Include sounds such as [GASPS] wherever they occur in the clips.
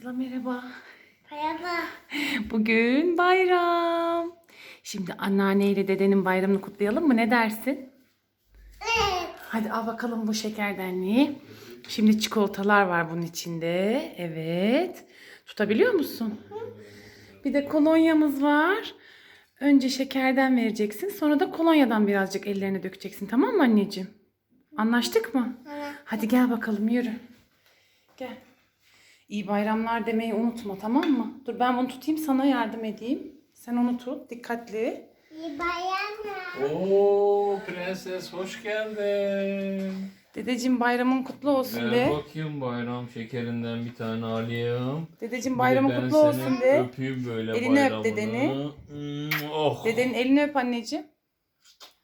Sıla merhaba. Merhaba. Bugün bayram. Şimdi anneanneyle dedenin bayramını kutlayalım mı? Ne dersin? Evet. Hadi al bakalım bu şekerdenliği. Şimdi çikolatalar var bunun içinde. Evet. Tutabiliyor musun? Bir de kolonyamız var. Önce şekerden vereceksin. Sonra da kolonyadan birazcık ellerine dökeceksin. Tamam mı anneciğim? Anlaştık mı? Tamam. Hadi gel bakalım yürü. Gel. İyi bayramlar demeyi unutma tamam mı? Dur ben bunu tutayım sana yardım edeyim. Sen onu tut dikkatli. İyi bayramlar. Oo prenses hoş geldin. Dedeciğim bayramın kutlu olsun Ver de. bakayım bayram şekerinden bir tane alayım. Dedeciğim bayramın ben kutlu seni olsun de. Öpeyim böyle Elini öp bayramını. dedeni. Hmm, Oh. Dedenin elini öp anneciğim.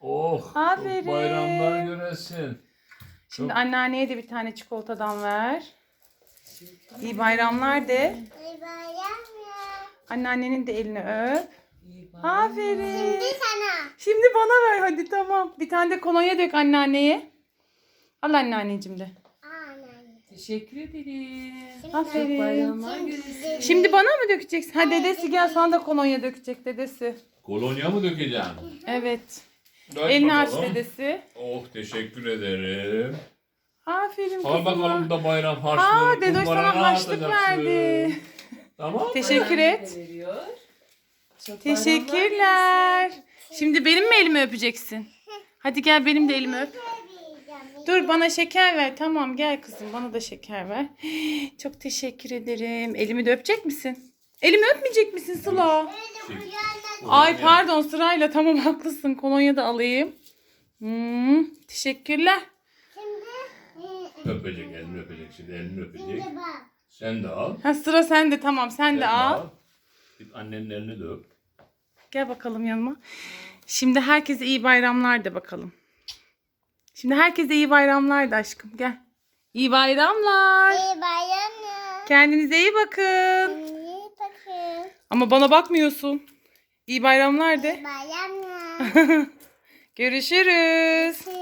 Oh. Aferin. Bayramlar göresin. Şimdi Çok- anneanneye de bir tane çikolatadan ver. İyi bayramlar de. İyi bayramlar. Anneannenin de elini öp. Aferin. Şimdi sana. Şimdi bana ver hadi tamam. Bir tane de kolonya dök anneanneye. Al anneanneciğim de. Anne. Teşekkür ederim. Aferin. Bayramlar Şimdi. Şimdi bana mı dökeceksin? Ha dedesi gel sana da kolonya dökecek dedesi. Kolonya mı dökeceğim? Evet. Dök Elini aç bakalım. dedesi. Oh teşekkür ederim. Aferin Al bakalım da bayram harçlığı. Aa Dedoş kumbara sana harçlık atacaksın. verdi. Tamam. Teşekkür et. Veriyor. Çok Teşekkürler. Şimdi benim mi elimi öpeceksin? Hadi gel benim de elimi öp. Dur bana şeker ver. Tamam gel kızım bana da şeker ver. [GASPS] Çok teşekkür ederim. Elimi de öpecek misin? Elimi öpmeyecek misin Sıla? Ay pardon sırayla tamam haklısın. Kolonya da alayım. Hmm, teşekkürler. Öpecek elini öpecek şimdi elini öpecek. Sen de al. Ha sıra sende tamam sen de al. Git annenin elini de öp. Gel bakalım yanıma. Şimdi herkese iyi bayramlar de bakalım. Şimdi herkese iyi bayramlar de aşkım gel. İyi bayramlar. İyi bayramlar. Kendinize iyi bakın. İyi bakın. Ama bana bakmıyorsun. İyi bayramlar de. İyi bayramlar. [LAUGHS] Görüşürüz.